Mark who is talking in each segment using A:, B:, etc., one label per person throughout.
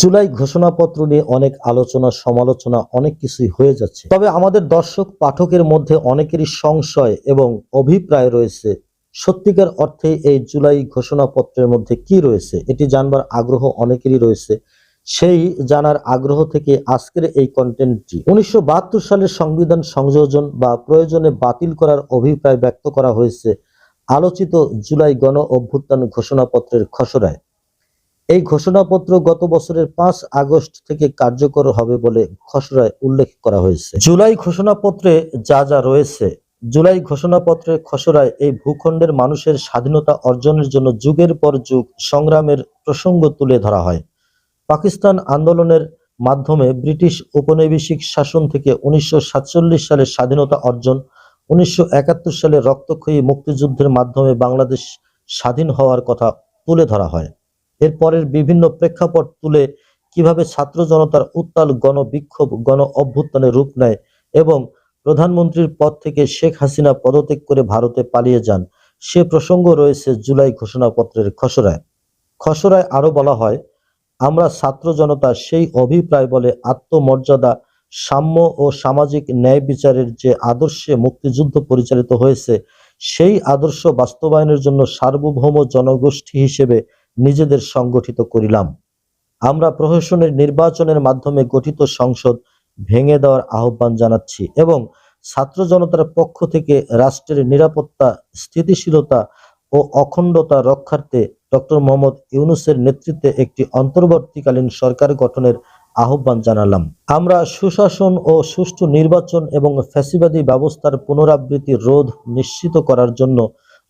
A: জুলাই ঘোষণাপত্র নিয়ে অনেক আলোচনা, সমালোচনা, অনেক কিছুই হয়ে যাচ্ছে। তবে আমাদের দর্শক, পাঠকের মধ্যে অনেকেরই সংশয় এবং অভিপ্রায় রয়েছে। সত্যিকার অর্থে এই জুলাই ঘোষণাপত্রের মধ্যে কি রয়েছে, এটি জানবার আগ্রহ অনেকেরই রয়েছে। সেই জানার আগ্রহ থেকে আজকের এই কন্টেন্টটি উনিশশো বাহাত্তর সালের সংবিধান সংযোজন বা প্রয়োজনে বাতিল করার অভিপ্রায় ব্যক্ত করা হয়েছে আলোচিত জুলাই গণ অভ্যুত্থান ঘোষণাপত্রের খসড়ায়। এই ঘোষণাপত্র গত বছরের পাঁচ আগস্ট থেকে কার্যকর হবে বলে খসড়ায় উল্লেখ করা হয়েছে। জুলাই ঘোষণাপত্রে যা যা রয়েছে, জুলাই ঘোষণাপত্রের খসড়ায় এই ভূখণ্ডের মানুষের স্বাধীনতা অর্জনের জন্য যুগের পর যুগ সংগ্রামের প্রসঙ্গ তুলে ধরা হয়। পাকিস্তান আন্দোলনের মাধ্যমে ব্রিটিশ উপনিবেশিক শাসন থেকে উনিশশো সালে স্বাধীনতা অর্জন, উনিশশো একাত্তর সালে রক্তক্ষয়ী মুক্তিযুদ্ধের মাধ্যমে বাংলাদেশ স্বাধীন হওয়ার কথা তুলে ধরা হয়। এরপরের বিভিন্ন প্রেক্ষাপট তুলে কীভাবে ছাত্র জনতার উত্তাল গণবিক্ষোভ, গণ অভ্যুত্থানে রূপ নেয় এবং প্রধানমন্ত্রীর পদ থেকে শেখ হাসিনা পদত্যাগ করে ভারতে পালিয়ে যান, সে প্রসঙ্গ রয়েছে জুলাই ঘোষণাপত্রের খসড়ায়। খসড়ায় আরও বলা হয়, আমরা ছাত্র জনতা সেই অভিপ্রায় বলে আত্মমর্যাদা, সাম্য ও সামাজিক ন্যায় বিচারের যে আদর্শে মুক্তিযুদ্ধ পরিচালিত হয়েছে, সেই আদর্শ বাস্তবায়নের জন্য সার্বভৌম জনগোষ্ঠী হিসেবে নিজেদের সংগঠিত করিলাম। আমরা প্রশাসনের নির্বাচনের মাধ্যমে গঠিত সংসদ ভেঙে দেওয়ার আহ্বান জানাচ্ছি এবং ছাত্র জনতার পক্ষ থেকে রাষ্ট্রের নিরাপত্তা, স্থিতিশীলতা ও অখণ্ডতা রক্ষার্থে ডক্টর মোহাম্মদ ইউনুসের নেতৃত্বে একটি অন্তর্বর্তীকালীন সরকার গঠনের আহ্বান জানালাম। আমরা সুশাসন ও সুষ্ঠু নির্বাচন এবং ফ্যাসিবাদী ব্যবস্থার পুনরাবৃত্তি রোধ নিশ্চিত করার জন্য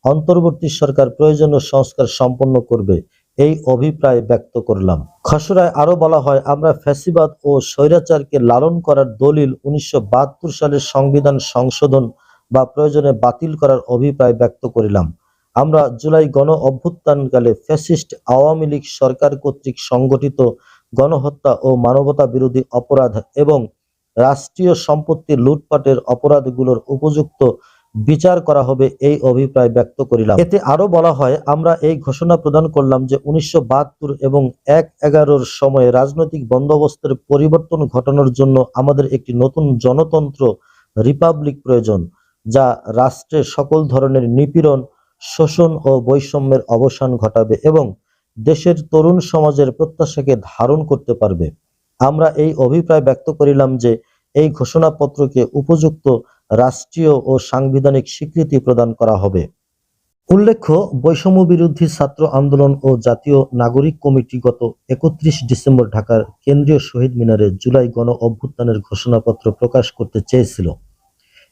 A: অন্তর্বর্তী সরকার প্রয়োজনীয় সংস্কার সম্পন্ন করবে। এই অভিপ্রায় ব্যক্ত করলাম। খসড়ায় আরও বলা হয়, আমরা ফ্যাসিবাদ ও স্বৈরাচারকে লালন করার দলিল উনিশশো সালের সংবিধান সংশোধন বা প্রয়োজনে বাতিল করার অভিপ্রায় ব্যক্ত করিলাম। আমরা জুলাই গণ অভ্যুত্থানকালে ফ্যাসিস্ট আওয়ামী লীগ সরকার কর্তৃক সংগঠিত গণহত্যা ও মানবতা বিরোধী অপরাধ এবং রাষ্ট্রীয় সম্পত্তি লুটপাটের অপরাধগুলোর উপযুক্ত বিচার করা হবে এই অভিপ্রায় ব্যক্ত করিলাম। এতে আরও বলা হয়, আমরা এই ঘোষণা প্রদান করলাম যে উনিশশো বাহাত্তর এবং এক এগারোর সময়ে রাজনৈতিক বন্দোবস্তের পরিবর্তন ঘটানোর জন্য আমাদের একটি নতুন জনতন্ত্র রিপাবলিক প্রয়োজন, যা রাষ্ট্রে সকল ধরনের নিপীড়ন, শোষণ ও বৈষম্যের অবসান ঘটাবে এবং দেশের তরুণ সমাজের প্রত্যাশাকে ধারণ করতে পারবে। আমরা এই অভিপ্রায় ব্যক্ত করিলাম যে এই ঘোষণাপত্রকে উপযুক্ত রাষ্ট্রীয় ও সাংবিধানিক স্বীকৃতি প্রদান করা হবে। উল্লেখ্য বৈষম্য বিরোধী ছাত্র আন্দোলন ও জাতীয় নাগরিক কমিটি গত একত্রিশ ডিসেম্বর ঢাকার কেন্দ্রীয় শহীদ মিনারে জুলাই গণ অভ্যুত্থানের ঘোষণাপত্র প্রকাশ করতে চেয়েছিল।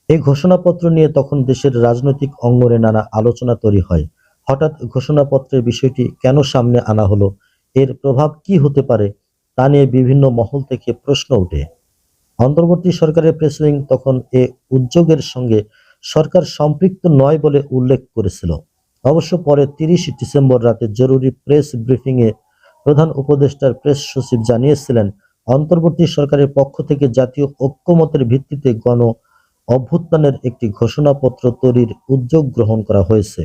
A: এই ঘোষণাপত্র নিয়ে তখন দেশের রাজনৈতিক অঙ্গনে নানা আলোচনা তৈরি হয়। হঠাৎ ঘোষণাপত্রের বিষয়টি কেন সামনে আনা হলো? এর প্রভাব কি হতে পারে? তা নিয়ে বিভিন্ন মহল থেকে প্রশ্ন ওঠে। অন্তর্বর্তী সরকারের প্রেস উইং তখন এ উদ্যোগের সঙ্গে সরকার সম্পৃক্ত নয় বলে উল্লেখ করেছিল। অবশ্য পরে তিরিশ ডিসেম্বর রাতে জরুরি প্রেস ব্রিফিংয়ে প্রধান উপদেষ্টার প্রেস সচিব জানিয়েছিলেন, অন্তর্বর্তী সরকারের পক্ষ থেকে জাতীয় ঐক্যমতের ভিত্তিতে গণ অভ্যুত্থানের একটি ঘোষণাপত্র তৈরির উদ্যোগ গ্রহণ করা হয়েছে।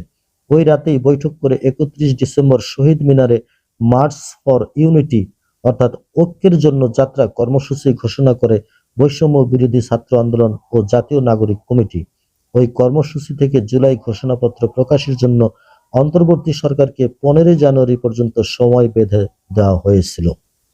A: ওই রাতেই বৈঠক করে একত্রিশ ডিসেম্বর শহীদ মিনারে মার্চ ফর ইউনিটি অর্থাৎ ঐক্যের জন্য যাত্রা কর্মসূচি ঘোষণা করে বৈষম্য বিরোধী ছাত্র আন্দোলন ও জাতীয় নাগরিক কমিটি ওই কর্মসূচি থেকে জুলাই ঘোষণাপত্র প্রকাশের জন্য অন্তর্বর্তী সরকারকে পনেরোই জানুয়ারি পর্যন্ত সময় বেঁধে দেওয়া হয়েছিল।